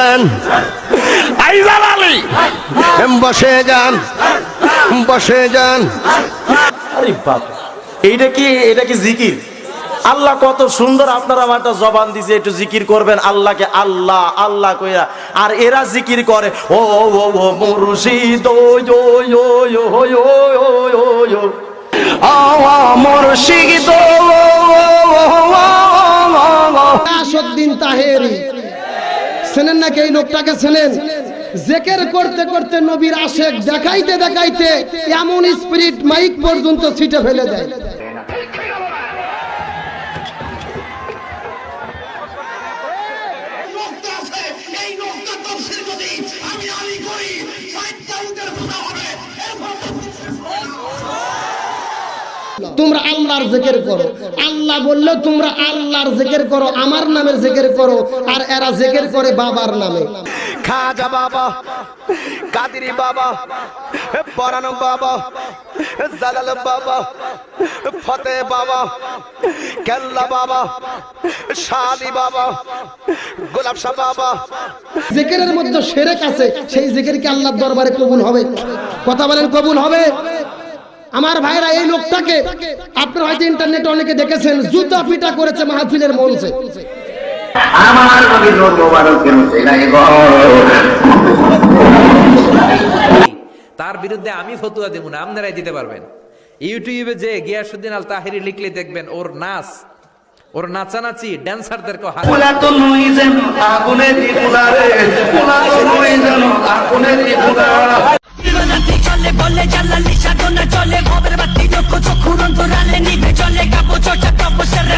যান আইজাল আলী বসে যান বসে যান আরে বাপ এইটা কি এটা কি জিকির আল্লাহ কত সুন্দর আপনারা আমার একটা জবান দিছে একটু জিকির করবেন আল্লাহকে আল্লাহ আল্লাহ কইরা আর এরা জিকির করে ও ও ও ও মুর্শিদ ও ও ও ও ও ও ও ও ও মুর্শিদ ও ও ও ও ও আসাদুদ্দিন তাহেরি চেনেন নাকি এই লোকটাকে চেনেন? জেকের করতে করতে নবীর আশেক দেখাইতে দেখাইতে এমন স্পিরিট মাইক পর্যন্ত ছিটে ফেলে দেয়। তোমরা আল্লাহর জেকের করো। আল্লাহ বললে তোমরা আল্লাহর জেকের করো আমার নামের জেকের করো আর এরা জেকের করে বাবার নামে। খাজা বাবা কাদিরি বাবা পরানো বাবা জালাল বাবা ফতে বাবা কেল্লা বাবা শালি বাবা গোলাপ শাহ বাবা। জেকেরের মধ্যে সেরেক আছে সেই জেকের কি আল্লাহর দরবারে কবুল হবে? কথা বলেন কবুল হবে? আমার ভাইরা এই লোকটাকে আপনারা হয়তো ইন্টারনেটে অনেকে দেখেছেন জুতা পিটা করেছে মাহফিলের মঞ্চে। আমার তার বিরুদ্ধে আমি ফতুয়া দেব না আপনারাই দিতে পারবেন। ইউটিউবে যে গিয়াসুদ্দিন আল তাহিরি লিখলে দেখবেন ওর নাচ ওর নাচানাচি ড্যান্সারদেরকে হাত। পোলা তো নই যেন আগুনের